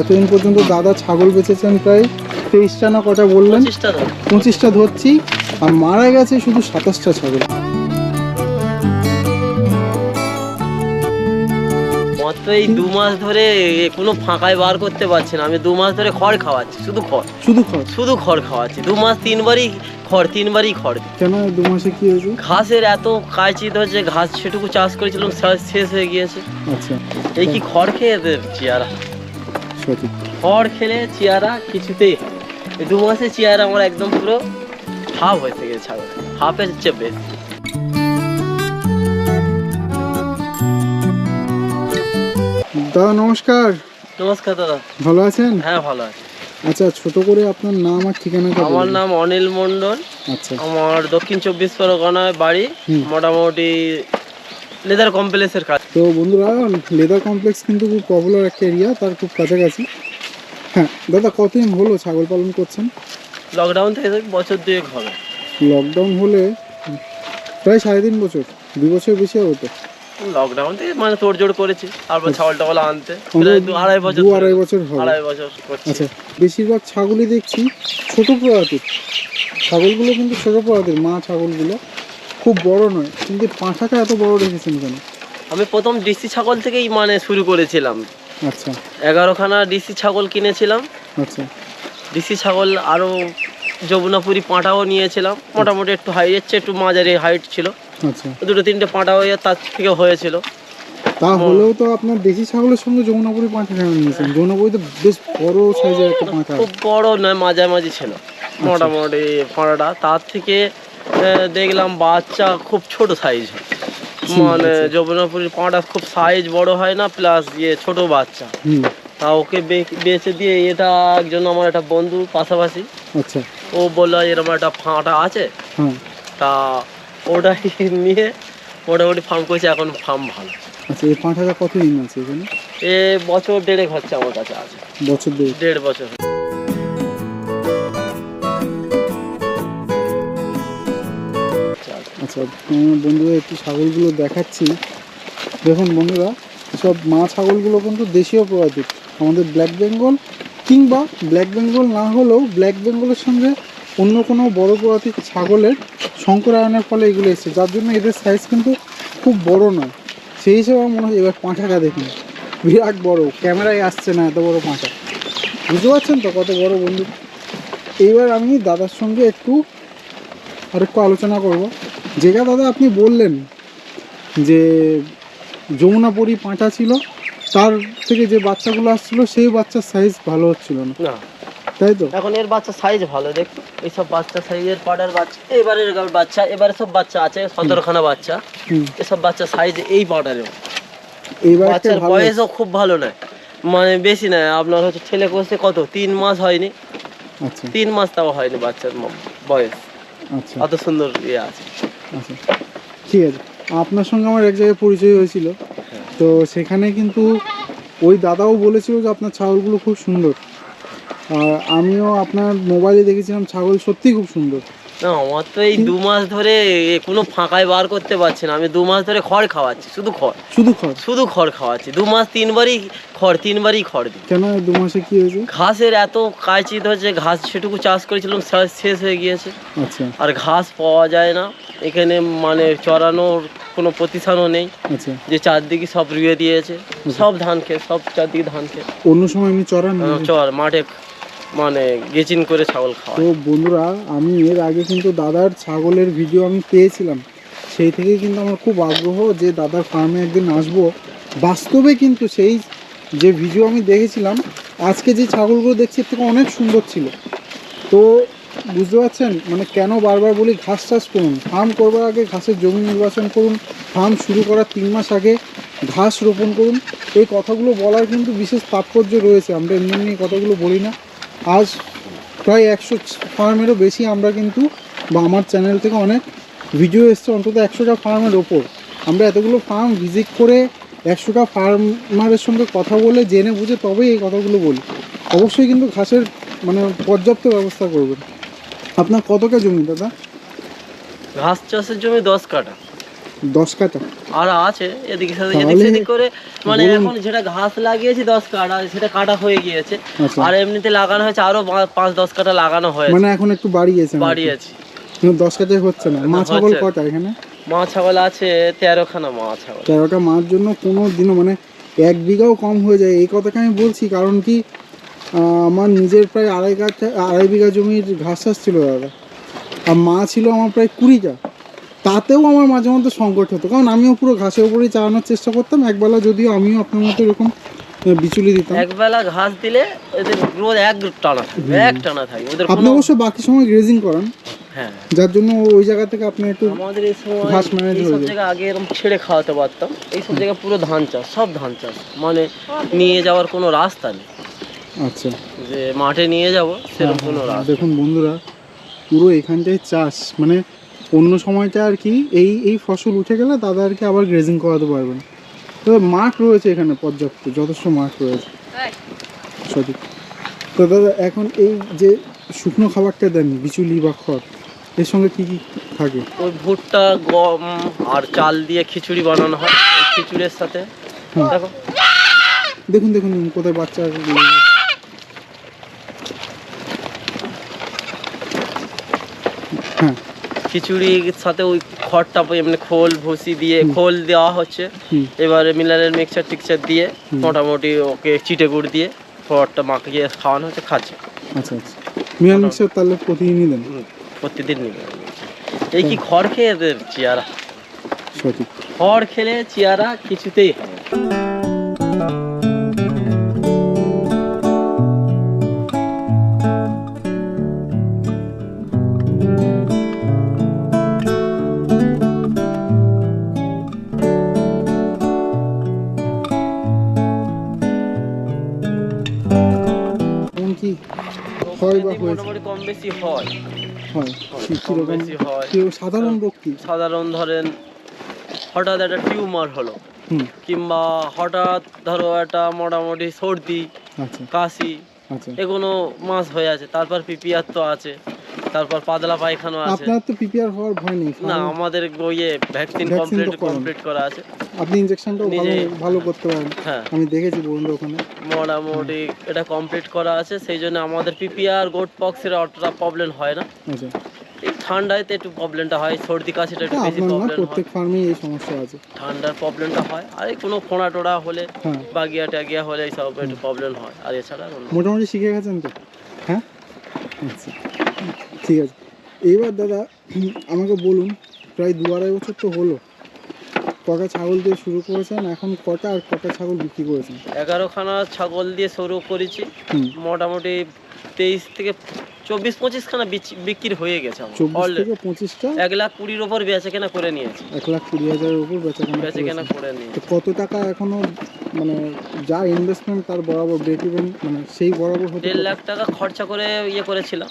এতদিন পর্যন্ত দাদা ছাগল বেচেছেন প্রায় তেইশটা না কটা বললেন? পঁচিশটা ধরছি আর মারা গেছে শুধু সাতাশটা ছাগল। এই দু মাস ধরে কোনো ফাঁকায় বার করতে পারছি না। আমি দু মাস ধরে খড় খাওয়াচ্ছি শুধু খড়। শুধু খরচ শুধু খড় খাওয়াচ্ছি। দু মাস তিনবারই খড় তিনবারই খড়। কেন দু মাসে কি হয়েছে? ঘাসের এত হচ্ছে ঘাস সেটুকু চাষ করেছিলাম শেষ হয়ে গিয়েছে। আচ্ছা। এই কি খড় খেয়ে এদের চেয়ারা সঠিক। খড় খেলে চেয়ারা কিছুতেই হয় এই দু মাসে চেয়ারা আমার একদম পুরো হাফ হয়ে গেছে ছাগল। হাফের চেয়ে বেশি। দাদা নমস্কার। নমস্কার দাদা। ভালো আছেন? হ্যাঁ ভালো আছে। আচ্ছা ছোট করে আপনার নাম আর ঠিকানাটা আমার নাম অনিল মণ্ডল। আচ্ছা। আমার দক্ষিণ চব্বিশ পরগনায় বাড়ি। মোটামুটি লেদার কমপ্লেক্সের কাজ। তো বন্ধুরা লেদার কমপ্লেক্স কিন্তু খুব পপুলার একটা এরিয়া তার খুব কাছাকাছি। হ্যাঁ দাদা কতদিন হলো ছাগল পালন করছেন? লকডাউন থেকে বছর দুয়েক হবে। লকডাউন হলে প্রায় সাড়ে তিন বছর দু বছর বেশি হবে তো? লকডাউন থেকে মানে তোড়জোড় করেছি তারপর ছাগল টাগল আনতে। প্রায় দু আড়াই বছর আড়াই বছর আড়াই বছর আচ্ছা বেশিরভাগ ছাগলই দেখছি ছোট প্রজাতির। ছাগলগুলো কিন্তু ছোট প্রজাতির মা ছাগলগুলো। খুব বড় নয় কিন্তু পাঁঠাটা এত বড় রেখেছেন কেন? আমি প্রথম ডিসি ছাগল থেকেই মানে শুরু করেছিলাম। আচ্ছা। এগারোখানা ডিসি ছাগল কিনেছিলাম। আচ্ছা। ডিসি ছাগল আরও যমুনাপুরি পাঁটাও নিয়েছিলাম। মোটামুটি একটু হাইট হচ্ছে একটু মাঝারি হাইট ছিল। আচ্ছা। দুটো তিনটে পাঁটা হয়ে তার থেকে হয়েছিল। তা হলেও তো আপনার দেশি ছাগলের সঙ্গে যমুনাপুরি পাঁঠা কেন নিয়েছেন? যমুনাপুরি তো বেশ বড় সাইজের একটা পাঁঠা খুব বড় নয় মাঝামাঝি ছিল। মোটামুটি পাঁড়াটা তার থেকে দেখলাম বাচ্চা খুব ছোট সাইজ মানে যমুনাপুরীর পাঁড়া খুব সাইজ বড় হয় না প্লাস ইয়ে ছোট বাচ্চা। তা ওকে বে- বেচে দিয়ে এটা একজন আমার একটা বন্ধু পাশাপাশি। আচ্ছা। ও বলল এরকম একটা ফাঁটা আছে? তা ওটাই নিয়ে মোটামুটি ফার্ম করেছে এখন ফার্ম ভালো। আচ্ছা এই পাঁঠাটা কতদিন আছে এখানে? এ বছর দেড়েক হচ্ছে আমার কাছে আছে। বছর দেড় বছর আমার বন্ধুদের একটু ছাগলগুলো দেখাচ্ছি। দেখুন বন্ধুরা, সব মা ছাগলগুলো কিন্তু দেশীয় প্রজাতির। আমাদের ব্ল্যাক বেঙ্গল কিংবা ব্ল্যাক বেঙ্গল না হলেও ব্ল্যাক বেঙ্গলের সঙ্গে অন্য কোনো বড় প্রজাতির ছাগলের সংকরায়নের ফলে এগুলো এসেছে। যার জন্য এদের সাইজ কিন্তু খুব বড় নয়। সেই হিসেবে আমার মনে হয় এবার পাঁঠাটা দেখুন। বিরাট বড়, ক্যামেরায় আসছে না এত বড় পাঁঠা বুঝতে পারছেন তো কত বড় বন্ধু? এইবার আমি দাদার সঙ্গে একটু আর একটু আলোচনা করব। যেটা দাদা আপনি বললেন যে যমুনাপুরি পাঁঠা ছিল তার থেকে যে বাচ্চাগুলো আসছিল সেই বাচ্চার সাইজ ভালো হচ্ছিল না। না। তাই তো? এখন এর বাচ্চা সাইজ ভালো দেখো এইসব বাচ্চা সাইজের পাড়ার বাচ্চা এবারের বাচ্চা এবারে সব বাচ্চা আছে সতেরোখানা বাচ্চা। এসব বাচ্চা সাইজ এই এইবার বাচ্চার বয়সও খুব ভালো নয়। মানে বেশি নয় আপনার হচ্ছে ছেলে কোষে কত? তিন মাস হয়নি। আচ্ছা। তিন মাস তাও হয়নি বাচ্চার বয়স। আচ্ছা। অত সুন্দর ইয়ে আছে। আচ্ছা। ঠিক আছে। আপনার সঙ্গে আমার এক জায়গায় পরিচয় হয়েছিল। তো সেখানে কিন্তু ওই দাদাও বলেছিল যে আপনার ছাগলগুলো খুব সুন্দর। আর আমিও আপনার মোবাইলে দেখেছিলাম ছাগল সত্যিই খুব সুন্দর। না আমার তো এই দু মাস ধরে কোনো ফাঁকায় বার করতে পারছি না। আমি দু মাস ধরে খড় খাওয়াচ্ছি শুধু খড়। শুধু খরচ শুধু খড় খাওয়াচ্ছি। দু মাস তিনবারই খড় তিনবারই খড় দিই। কেন দু মাসে কি হয়েছে? ঘাসের এত কায়চিত হচ্ছে ঘাস সেটুকু চাষ করেছিলাম শেষ হয়ে গিয়েছে। আচ্ছা। আর ঘাস পাওয়া যায় না। এখানে মানে চড়ানোর কোনো প্রতিষ্ঠানও নেই। আচ্ছা। যে চারদিকে সব রুয়ে দিয়েছে। সব ধান খেয়ে সব চারদিকে ধান খেয়ে। অন্য সময় এমনি চড়ান? না? চর মাঠে মানে গেচিন করে ছাগল খাওয়া তো বন্ধুরা, আমি এর আগে কিন্তু দাদার ছাগলের ভিডিও আমি পেয়েছিলাম। সেই থেকে কিন্তু আমার খুব আগ্রহ যে দাদার ফার্মে একদিন আসব। বাস্তবে কিন্তু সেই যে ভিডিও আমি দেখেছিলাম, আজকে যে ছাগলগুলো দেখছি থেকে অনেক সুন্দর ছিল। তো বুঝতে পারছেন? মানে কেন বারবার বলি, ঘাস চাষ করুন ফার্ম করবার আগে ঘাসের জমি নির্বাচন করুন ফার্ম শুরু করার তিন মাস আগে ঘাস রোপণ করুন। এই কথাগুলো বলার কিন্তু বিশেষ তাৎপর্য রয়েছে। আমরা এমনি এমনি কথাগুলো বলি না। আজ প্রায় একশো ফার্মেরও বেশি আমরা কিন্তু বা আমার চ্যানেল থেকে অনেক ভিডিও এসছে, অন্তত একশোটা ফার্মের ওপর। আমরা এতগুলো ফার্ম ভিজিট করে একশোটা ফার্মারের সঙ্গে কথা বলে, জেনে বুঝে তবেই এই কথাগুলো বলি। অবশ্যই কিন্তু ঘাসের মানে পর্যাপ্ত ব্যবস্থা করবেন। আপনার কত কে জমি দাদা? ঘাস চাষের জমি দশ কাটা দশ কাটা। আর আছে এদিকে এদিক সেদিক করে মানে এখন যেটা ঘাস লাগিয়েছি দশ কাটা সেটা কাটা হয়ে গিয়েছে। আচ্ছা। আর এমনিতে লাগানো হয়েছে আরও পাঁচ দশ কাটা লাগানো হয়েছে। মানে এখন একটু বাড়িয়েছে বাড়িয়েছি। দশ কাটায় হচ্ছে না। মা ছাগল কটা এখানে? মা ছাগল আছে তেরোখানা মা ছাগল। তেরোটা মার জন্য কোনো দিনও মানে এক বিঘাও কম হয়ে যায়। এই কথাটা আমি বলছি কারণ কি আহ, আমার নিজের প্রায় আড়াই কাঠা আড়াই বিঘা জমির ঘাস চাষ ছিল দাদা। আর মা ছিল আমার প্রায় কুড়িটা। তাতেও আমার মাঝে মধ্যে সংকট হতো। কারণ আমিও পুরো ঘাসের উপরেই চালানোর চেষ্টা করতাম একবেলা যদিও আমিও আপনার মতো এরকম বিচুলি দিতাম। একবেলা ঘাস দিলে এদের রোজ এক টানা থাকবে এক টানা থাকবে ওদের আপনি অবশ্য বাকি সময় গ্রেজিং করান। হ্যাঁ। যার জন্য ওই জায়গা থেকে আপনি একটু আমাদের এই সময় ঘাস এই হয়ে যায়। আগে এরকম ছেড়ে খাওয়াতে পারতাম এই সব জায়গায় পুরো ধান চাষ সব ধান চাষ। মানে নিয়ে যাওয়ার কোনো রাস্তা নেই। আচ্ছা। যে মাঠে নিয়ে যাব সেরকম কোনো হ্যাঁ, রাস্তা দেখুন বন্ধুরা পুরো এখানটায় চাষ মানে অন্য সময়টা আর কি এই এই ফসল উঠে গেলে দাদা আর কি আবার গ্রেজিং করাতে পারবেন। তবে মাঠ রয়েছে এখানে পর্যাপ্ত যথেষ্ট মাঠ রয়েছে। সঠিক। তো দাদা এখন এই যে শুকনো খাবারটা দেন বিচুলি বা খড় এর সঙ্গে কি কি থাকে? ওই ভুট্টা গম আর চাল দিয়ে খিচুড়ি বানানো হয় খিচুড়ির সাথে। দেখো। দেখুন দেখুন কোথায় বাচ্চা হ্যাঁ। খিচুড়ির সাথে ওই খড়টা এমনি খোল ভুসি দিয়ে খোল দেওয়া হচ্ছে। এবারে মিনারেল মিক্সচার টিক্সচার দিয়ে মোটামুটি ওকে চিটে গুড় দিয়ে খড়টা মাখিয়ে খাওয়ানো হচ্ছে খাচ্ছে। আচ্ছা আচ্ছা। তাহলে প্রতিদিনই দেন? প্রতিদিন নিবে এই কি খড় খেয়ে এদের চেয়ারা সঠিক। খড় খেলে চেয়ারা কিছুতেই হয় কি হয় বা হয়েছে? মোটামুটি কম বেশি হয়। হয় কীরকম বেশি হয়। কেউ সাধারণ রোগ কি? সাধারণ ধরেন হঠাৎ একটা টিউমার হলো কিংবা হঠাৎ ধরো একটা মোটামুটি সর্দি আচ্ছা। কাশি আচ্ছা। এগুলো মাস হয়ে আছে তারপর পিপিআর তো আছে। তারপর পাতলা পায়খানা আছে। আপনার তো পিপিআর হওয়ার ভয় নেই না আমাদের ইয়ে ভ্যাকসিন কমপ্লিট কমপ্লিট করা আছে। আপনি ইনজেকশনটাও ভালো ভালো করতে পারেন। হ্যাঁ। আমি দেখেছি বন্ধু ওখানে। মোটামুটি এটা কমপ্লিট করা আছে সেই জন্য আমাদের পিপিআর গোট পক্সের অতটা প্রবলেম হয় না। আচ্ছা। ঠান্ডায় তো একটু প্রবলেমটা হয় সর্দি কাশিটা একটু বেশি প্রবলেম হয় প্রত্যেক ফার্মেই এই সমস্যা আছে। ঠান্ডার প্রবলেমটা হয় আর কোনো ফোঁড়া টোড়া হলে হ্যাঁ। বাগিয়া টাগিয়া হলে এইসব একটু প্রবলেম হয় আর এছাড়া মোটামুটি শিখে গেছেন তো? হ্যাঁ? আচ্ছা। ঠিক আছে। এইবার দাদা আমাকে বলুন প্রায় দু আড়াই বছর তো হলো। কটা ছাগল দিয়ে শুরু করেছেন? এখন কটা আর কটা ছাগল বিক্রি করেছেন? এগারোখানা ছাগল দিয়ে শুরু করেছি। মোটামুটি তেইশ থেকে চব্বিশ পঁচিশখানা বিক্রি হয়ে গেছে থেকে পঁচিশটা? এক লাখ কুড়ির ওপর বেচে কেনা করে নিয়েছি। এক লাখ কুড়ি হাজারের উপর বেচা কেনা বেচে কেনা করে নিয়েছি। কত টাকা এখনও মানে যা ইনভেস্টমেন্ট তার বরাবর ব্রেক ইভেন মানে সেই বরাবর হতে দেড় লাখ টাকা খরচা করে ইয়ে করেছিলাম।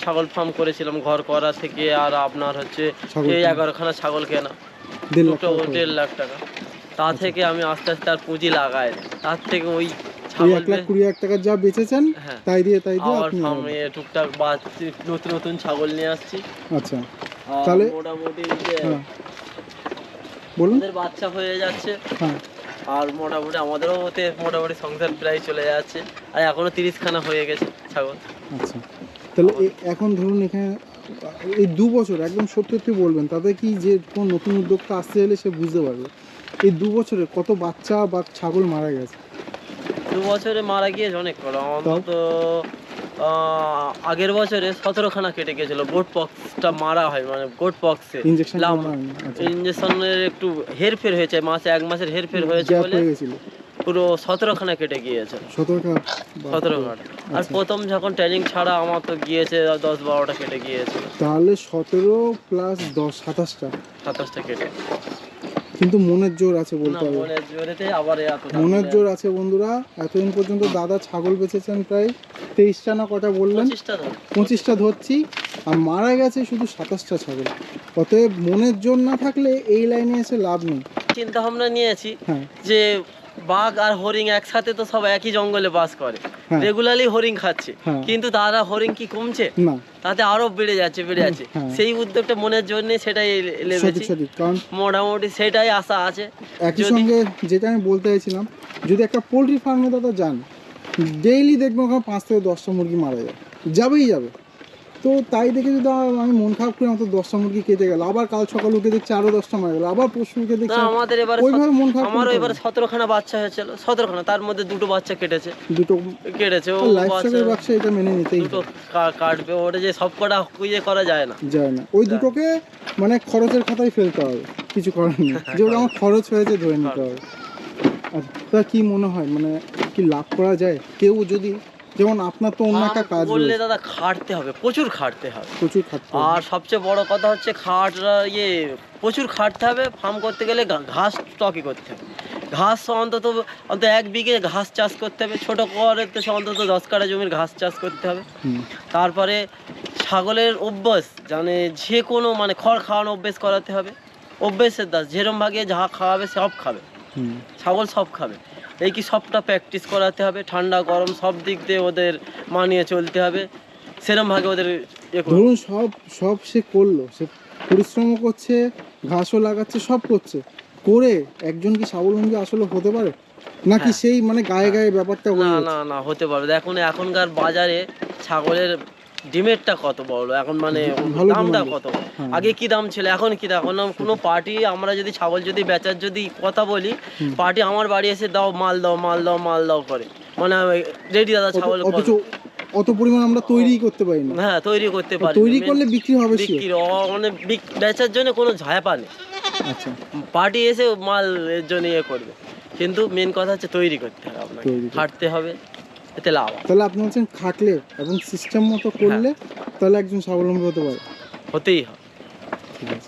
ছাগল ফার্ম করেছিলাম ঘর করা থেকে আর আপনার হচ্ছে এই এগারোখানা ছাগল কেনা। দেড় লাখ টাকা তা থেকে আমি আস্তে আস্তে আর পুঁজি লাগাই তার থেকে ওই ছাগল এক লাখ বে- কুড়ি হাজার টাকা যা বেচেছেন তাই দিয়ে তাই দিয়ে আবার আপনি ফার্মে টুকটাক বা নতুন নতুন ছাগল নিয়ে আসছি। আচ্ছা। তাহলে- মোটামুটি যে হ্যাঁ। বলুন। বাচ্চা হয়ে যাচ্ছে। হ্যাঁ। আর মোটামুটি আমাদেরও ওতে মোটামুটি সংসার প্রায় চলে যাচ্ছে। আর এখনও তিরিশ খানা হয়ে গেছে ছাগল। আচ্ছা। তাহলে এখন ধরুন এখানে এই দু বছর একদম সত্যি বলবেন তাতে কি যে কোন নতুন উদ্যোক্তা আসতে গেলে সে বুঝতে পারবে? এই দু বছরে কত বাচ্চা বা ছাগল মারা গেছে? দু বছরে মারা গিয়েছে অনেক কটা অন্তত আগের বছরে সতেরো খানা কেটে গেছিল। গোট পক্সটা মারা হয় মানে গোট পক্সে ইঞ্জেকশনের একটু হেরফের হয়েছে মাসে এক মাসের হেরফের হয়েছে বলে পুরো সতেরো খানা কেটে গিয়েছে। সতেরো খানা আর আচ্ছা। প্রথম যখন ট্রেনিং ছাড়া আমার তো গিয়েছে দশ বারোটা কেটে গিয়েছে। তাহলে সতেরো প্লাস দশ সাতাশটা। সাতাশটা কেটে। কিন্তু মনের জোর আছে বলতে হবে। মনের জোর আছে বন্ধুরা এতদিন পর্যন্ত দাদা ছাগল বেচেছেন প্রায় তেইশটা না কটা বললেন? পঁচিশটা ধরছি। আর মারা গেছে শুধু সাতাশটা ছাগল। অতএব মনের জোর না থাকলে এই লাইনে এসে লাভ নেই। চিন্তা ভাবনা নিয়েছি হ্যাঁ। যে বাঘ আর হরিণ একসাথে তো সব একই জঙ্গলে বাস করে। রেগুলারলি হরিং খাচ্ছে। হ্যাঁ। কিন্তু তারা হরিং কি কমছে? না। তাতে আরও বেড়ে যাচ্ছে বেড়ে যাচ্ছে। হ্যাঁ। সেই উদ্যোগটা মনের জন্য সেটাই লেবেছি কারণ মোটামুটি সেটাই আশা আছে। একই সঙ্গে যেটা আমি বলতে চাইছিলাম যদি একটা পোলট্রি ফার্মে দাদা যান ডেইলি দেখব ওখানে পাঁচ থেকে দশটা মুরগি মারা যায়। যাবেই যাবে। তো তাই দেখে যদি আমি মন খারাপ করে আমাদের দশটা মুরগি কেটে গেল। আবার কাল সকাল উঠে দেখছি আরও দশটা মারা গেল। আবার পরশু উঠে দেখছি আমাদের এবারে ওইভাবে মন খারাপ আমারও করতে এবারে সতেরোখানা বাচ্চা হয়েছিল। সতেরোখানা তার মধ্যে দুটো বাচ্চা কেটেছে। দুটো কেটেছে ও লাইফ বাচ্চা এটা মেনে নিতেই দুটো কাটবে ওটা যে সব কটা ইয়ে করা যায় না। যায় না। ওই দুটোকে মানে খরচের খাতায় ফেলতে হবে। কিছু করার নেই। যে ওটা আমার খরচ হয়েছে ধরে নিতে হবে। আচ্ছা তা কি মনে হয়? মানে কি লাভ করা যায়? কেউ যদি যেমন আপনার তো অন্য একটা কাজ বললে দাদা খাটতে হবে প্রচুর খাটতে হবে। প্রচুর খাটতে। আর সবচেয়ে বড় কথা হচ্ছে খাট ইয়ে প্রচুর খাটতে হবে ফার্ম করতে গেলে ঘাস স্টকই করতে হবে। ঘাস অন্তত অন্তত এক বিঘে ঘাস চাষ করতে হবে ছোট করে তো অন্তত দশ কাঠা জমির ঘাস চাষ করতে হবে। তারপরে ছাগলের অভ্যাস মানে যে কোনো মানে খড় খাওয়ানো অভ্যেস করাতে হবে। অভ্যেসের দাস যেরম ভাগে যা খাওয়াবে সব খাবে। ছাগল সব খাবে। এই কি সবটা প্র্যাকটিস করাতে হবে? ঠান্ডা গরম সব দিক দিয়ে ওদের মানিয়ে চলতে হবে। সেরম ভাগে ওদের ইয়ে ধরুন সব সব সে করল সে পরিশ্রমও করছে ঘাসও লাগাচ্ছে সব করছে। করে একজন কি স্বাবলম্বী আসলে হতে পারে? নাকি হ্যাঁ। সেই মানে গায়ে গায়ে ব্যাপারটা না না না হতে পারবে দেখুন এখনকার বাজারে ছাগলের ডিমেরটা কত বড় এখন মানে দামটা কত? হ্যাঁ। আগে কি দাম ছিল? এখন কি দাম? এখন কোনো পার্টি আমরা যদি ছাগল যদি বেচার যদি কথা বলি পার্টি আমার বাড়ি এসে দাও মাল দাও মাল দাও মাল দাও করে। মানে রেডি দাদা ছাগল অত পরিমাণ আমরা তৈরিই করতে পারি না। হ্যাঁ তৈরি করতে পারি তৈরি করলে বিক্রি হবে বিক্রি মানে বেচার জন্য কোনো ঝাঁপা নেই। আচ্ছা। পার্টি এসে মাল এর জন্য ইয়ে করবে। কিন্তু মেন কথা হচ্ছে তৈরি করতে হবে আপনাকে। তৈরি খাটতে হবে। লাভ তাহলে আপনি বলছেন খাটলে এবং সিস্টেম মতো করলে হ্যাঁ। তাহলে একজন স্বাবলম্বী হতে পারে। হতেই হয়। ঠিক আছে।